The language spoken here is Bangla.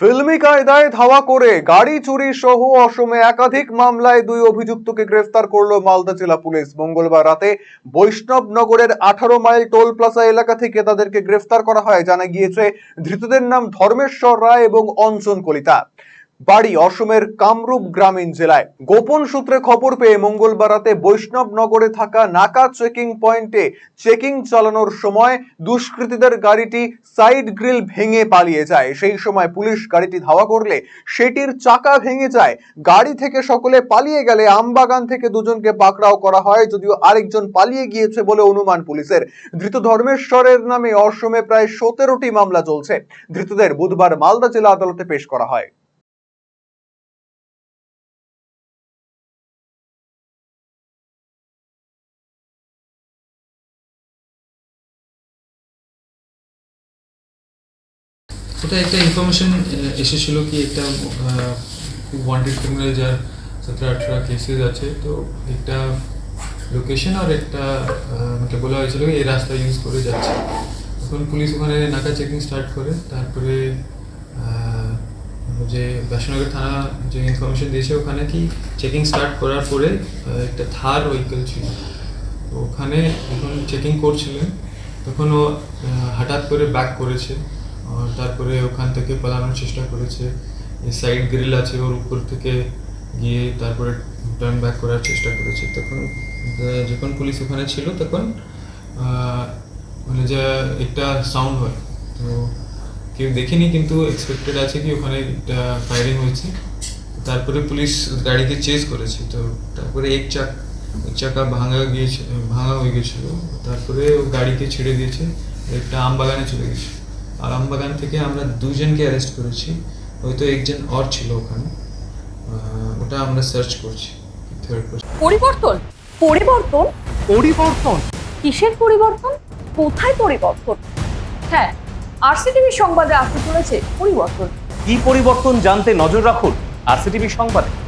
ফিল্মি কায়দায় ধাওয়া করে গাড়ি চুরি সহ অসমে একাধিক মামলায় দুই অভিযুক্তকে গ্রেফতার করল মালদা জেলা পুলিশ। মঙ্গলবার রাতে বৈষ্ণব নগরের আঠারো মাইল টোল প্লাজা এলাকা থেকে তাদেরকে গ্রেফতার করা হয়। জানা গিয়েছে, ধৃতদের নাম ধর্মেশ্বর রায় এবং অঞ্চন কলিতা। বাড়ি অসমের কামরূপ গ্রামীণ জেলায়। গোপন সূত্রে খবর পেয়ে মঙ্গলবার রাতে বৈষ্ণব নগরে থাকা নাকা চেকিং পয়েন্টে চেকিং চালানোর সময় দুষ্কৃতীদের গাড়িটি সাইড গ্রিল ভেঙে পালিয়ে যায়। সেই সময় পুলিশ গাড়িটি ধাওয়া করলে সেটির চাকা ভেঙে যায়। গাড়ি থেকে সকলে পালিয়ে গেলে আমবাগান থেকে দুজনকে পাকড়াও করা হয়, যদিও আরেকজন পালিয়ে গিয়েছে বলে অনুমান পুলিশের। ধৃত ধর্মেশ্বরের নামে অসমে প্রায় সতেরোটি মামলা চলছে। ধৃতদের বুধবার মালদা জেলা আদালতে পেশ করা হয়। ওটা একটা ইনফরমেশন এসেছিল কি একটা ওয়ান্টেড ক্রিমিনাল যার সতেরো আঠেরো কেসেস আছে, তো একটা লোকেশন আর একটা আমাকে বলা হয়েছিল এই রাস্তা ইউজ করে যাচ্ছে। তখন পুলিশ ওখানে নাকা চেকিং স্টার্ট করে, তারপরে যে ব্যাসনগর থানা যে ইনফরমেশন দিয়েছে, ওখানে কি চেকিং স্টার্ট করার পরে একটা থার ভেহিকেল ছিল। ওখানে যখন চেকিং করছিলেন, তখন ও হঠাৎ করে ব্যাক করেছে। তারপরে ওখান থেকে পালানোর চেষ্টা করেছে। সাইড গ্রিল আছে ওর উপর থেকে গিয়ে তারপরে টার্ন ব্যাক করার চেষ্টা করেছে। তখন যখন পুলিশ ওখানে ছিল তখন মানে যে একটা সাউন্ড হয়। তো কেউ দেখিনি কিন্তু এক্সপেক্টেড আছে কি ওখানে একটা ফায়ারিং হয়েছে। তারপরে পুলিশ গাড়িকে চেজ করেছে। তো তারপরে এক চাক চাকা ভাঙা গিয়েছে, ভাঙা হয়ে গেছিল তারপরে ও গাড়িকে ছেড়ে দিয়েছে। একটা আম বাগানে চলে গেছে। আর আম বাগান থেকে আমরা দুজনকে অ্যারেস্ট করেছি। হয়তো একজন অর ছিল ওখানে। আহ, ওটা আমরা সার্চ করছি থার্ড পরিবর্তন? পরিবর্তন? পরিবর্তন। কিসের পরিবর্তন? কোথায় পরিবর্তন? হ্যাঁ আরসিটিভি সংবাদে আসতে চলেছে পরিবর্তন। কি পরিবর্তন জানতে নজর রাখুন আরসিটিভি সংবাদে।